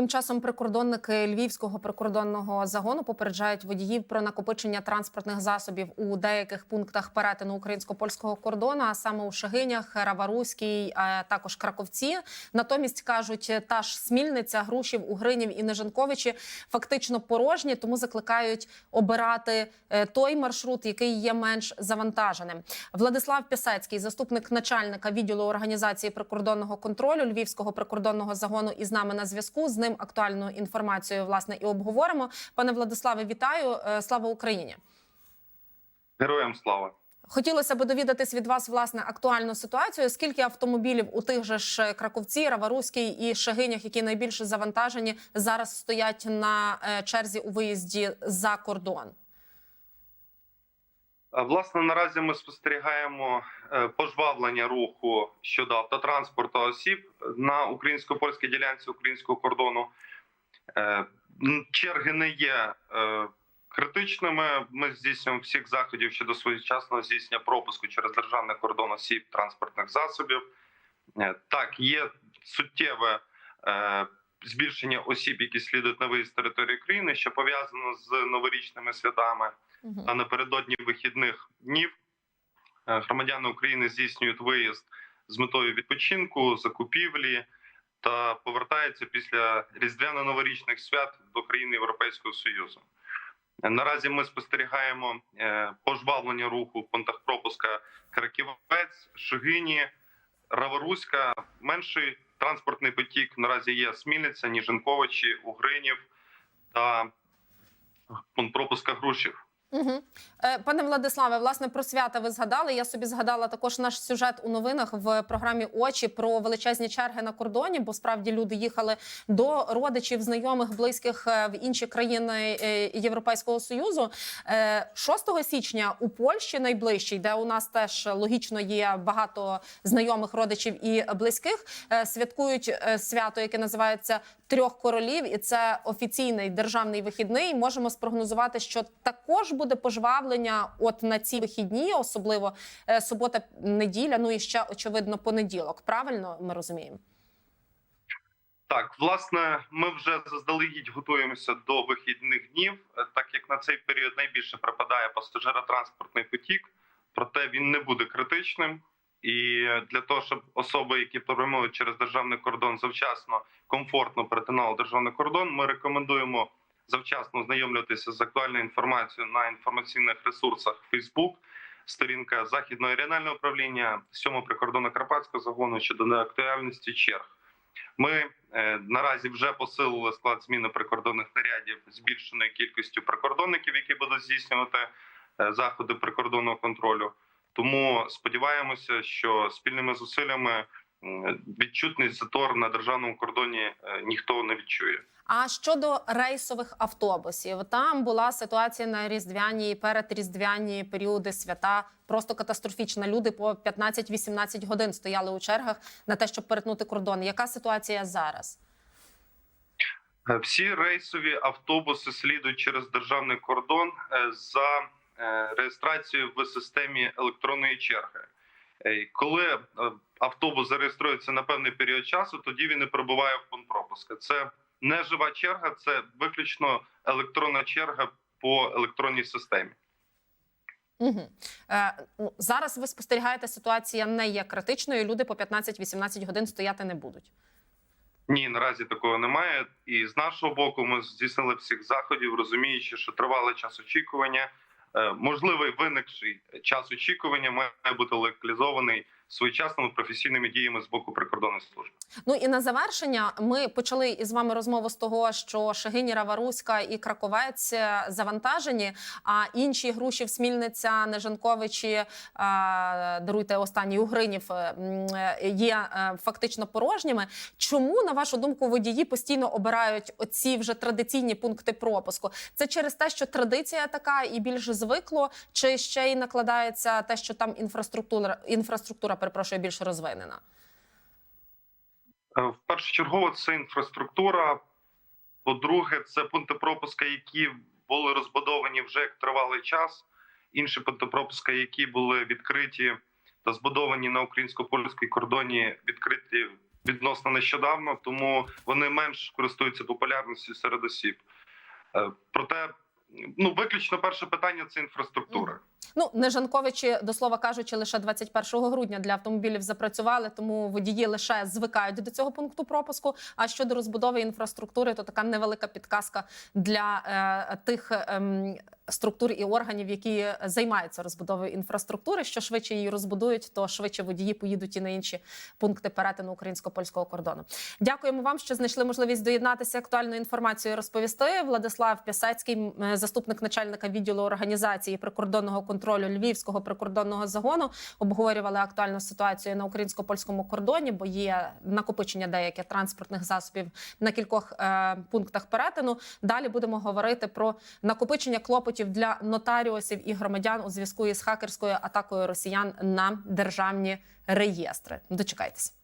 Тим часом прикордонники львівського прикордонного загону попереджають водіїв про накопичення транспортних засобів у деяких пунктах перетину українсько-польського кордону, а саме у Шагинях, Раваруській, а також Краковці. Натомість кажуть, та ж Смільниця, Грушів, Угринів і Нежанковичі фактично порожні, тому закликають обирати е, той маршрут, який є менш завантаженим. Владислав Пісецький, заступник начальника відділу організації прикордонного контролю Львівського прикордонного загону, із нами на зв'язку. З ним актуальну інформацію власне і обговоримо. Пане Владиславе, вітаю! Е, Слава Україні! Героям слава. Хотілося б довідатись від вас власне актуальну ситуацію. Скільки автомобілів у тих же ж Краковці, Раваруській і Шагинях, які найбільше завантажені, зараз стоять на е, черзі у виїзді за кордон? Власне, наразі ми спостерігаємо е, пожвавлення руху щодо автотранспорту осіб на українсько-польській ділянці українського кордону. Е, Черги не є е, критичними. Ми здійснюємо всіх заходів щодо своєчасного здійснення пропуску через державний кордон осіб транспортних засобів. Так, є суттєве збільшення осіб, які слідують на виїзд з території країни, що пов'язано з новорічними святами. Угу. А напередодні вихідних днів е, громадяни України здійснюють виїзд з метою відпочинку, закупівлі та повертаються після різдвяно-новорічних свят до країн Європейського Союзу. Е, Наразі ми спостерігаємо е, пожвавлення руху в пунктах пропуска Краківець, Шигині, Раворуська. Менший транспортний потік наразі є Смільниця, Ніжинковичі, Угринів та пропуска Грушів. Угу. Пане Владиславе, власне, про свята ви згадали. Я собі згадала також наш сюжет у новинах в програмі Очі про величезні черги на кордоні, бо справді люди їхали до родичів, знайомих, близьких е, в інші країни е, Європейського союзу. Е, 6 січня у Польщі найближчий, де у нас теж логічно є багато знайомих родичів і близьких, святкують свято, яке називається трьох королів, і це офіційний державний вихідний. Можемо спрогнозувати, що також буде пожвавлення от на ці вихідні, особливо е, субота, неділя. Ну і ще очевидно понеділок. Правильно ми розуміємо? Так, власне, ми вже заздалегідь готуємося до вихідних днів, е, так як на цей період найбільше припадає пасажиротранспортний потік, проте він не буде критичним. І для того, щоб особи, які прямують через державний кордон, завчасно комфортно перетинали державний кордон, ми рекомендуємо завчасно ознайомлюватися з актуальною інформацією на інформаційних ресурсах Facebook, сторінка західного регіонального управління, 7 прикордонно карпатського загону щодо неактуальності черг. Ми е, наразі вже посилили склад зміни прикордонних нарядів збільшеною кількістю прикордонників, які будуть здійснювати е, заходи прикордонного контролю. Тому сподіваємося, що спільними зусиллями відчутний затор на державному кордоні е, ніхто не відчує. А щодо рейсових автобусів, там була ситуація на різдвяні і передріздвяні періоди свята. Просто катастрофічна. Люди по 15-18 годин стояли у чергах на те, щоб перетнути кордон. Яка ситуація зараз? Е, Всі рейсові автобуси слідують через державний кордон е, за е, реєстрацією в системі електронної черги. Е, Коли е, автобус зареєструється на певний період часу, тоді він і прибуває в пункт пропуска. Це не жива черга, це виключно електронна черга по електронній системі. Угу. Е, ну, зараз ви спостерігаєте, ситуація не є критичною. Люди по 15-18 годин стояти не будуть. Ні, наразі такого немає. І з нашого боку, ми здійснили всіх заходів, розуміючи, що тривалий час очікування, можливий виникший час очікування має бути локалізований своєчасними професійними діями з боку прикордонної служби. Ну і на завершення ми почали із вами розмову з того, що Шагині, Раваруська і Краковець е, завантажені, а інші Грушів, Смільниця, Нежанковичі, е, даруйте останній Угринів, е, є фактично порожніми. Чому, на вашу думку, водії постійно обирають оці вже традиційні пункти пропуску? Це через те, що традиція така і більш звикло, чи ще й накладається те, що там інфраструктура інфраструктура, перепрошую, більш розвинена? Е, В першочергово це інфраструктура. По-друге, це пункти пропуска, які були розбудовані вже як тривалий час. Інші пункти пропуска, які були відкриті та збудовані на українсько-польській кордоні, відкриті відносно нещодавно, тому вони менш користуються популярністю серед осіб. Е, Проте, ну виключно перше питання це інфраструктура. Ну, Нежанковичі, до слова кажучи, лише 21 грудня для автомобілів запрацювали, тому водії лише звикають до цього пункту пропуску. А щодо розбудови інфраструктури, то така невелика підказка для е, тих ем, структур і органів, які займаються розбудовою інфраструктури. Що швидше її розбудують, то швидше водії поїдуть і на інші пункти перетину українсько-польського кордону. Дякуємо вам, що знайшли можливість доєднатися актуальною інформацією. Розповісти Владислав Пісецький, е, заступник начальника відділу організації прикордонного контролю Львівського прикордонного загону, обговорювали актуальну ситуацію на українсько-польському кордоні, бо є накопичення деяких транспортних засобів на кількох е, пунктах перетину. Далі будемо говорити про накопичення клопотів для нотаріусів і громадян у зв'язку із хакерською атакою росіян на державні реєстри. Дочекайтесь.